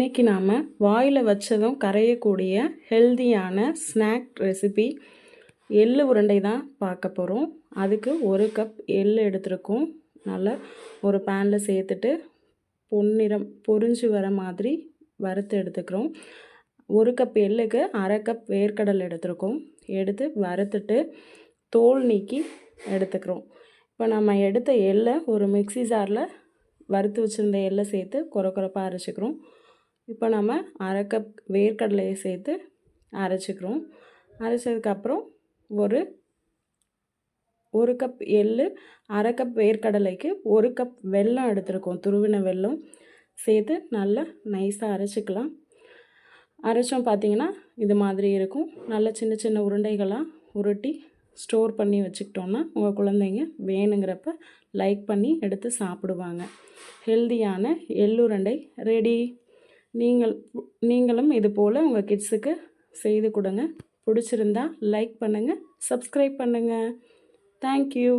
இன்றைக்கி நாம் வாயில் வச்சதும் கரையக்கூடிய ஹெல்தியான ஸ்நாக் ரெசிபி எள்ளு உருண்டை தான் பார்க்க போகிறோம் அதுக்கு ஒரு கப் எள் எடுத்துருக்கோம். நல்லா ஒரு பேனில் சேர்த்துட்டு பொன்னிறம் பொறிஞ்சு வர மாதிரி வறுத்து எடுத்துக்கிறோம். ஒரு கப் எள்ளுக்கு அரை கப் வேர்க்கடலை எடுத்துருக்கோம். எடுத்து வறுத்துட்டு தோல் நீக்கி எடுத்துக்கிறோம். இப்போ நம்ம எடுத்த எள்ளை ஒரு மிக்ஸி ஜாரில் வறுத்து வச்சுருந்த எள்ளை சேர்த்து குறை குறைப்பாக அரைச்சிக்கிறோம். இப்போ நம்ம அரை கப் வேர்க்கடலையை சேர்த்து அரைச்சிக்கிறோம். அரைச்சதுக்கப்புறம் ஒரு ஒரு கப் எள்ளு அரை கப் வேர்க்கடலைக்கு ஒரு கப் வெல்லம் எடுத்துருக்கோம். துருவின வெல்லம் சேர்த்து நல்லா நைஸாக அரைச்சிக்கலாம். அரைச்சோம் பார்த்தீங்கன்னா இது மாதிரி இருக்கும். நல்ல சின்ன சின்ன உருண்டைகளாக உருட்டி ஸ்டோர் பண்ணி வச்சுக்கிட்டோன்னா உங்கள் குழந்தைங்க வேணுங்கிறப்ப லைக் பண்ணி எடுத்து சாப்பிடுவாங்க. ஹெல்தியான எள்ளுருண்டை ரெடி நீங்கள் நீங்களும் இது போல் உங்கள் கிட்ஸுக்கு செய்து கொடுங்க. பிடிச்சிருந்தா லைக் பண்ணுங்கள் சப்ஸ்கிரைப் பண்ணுங்கள் தேங்க்யூ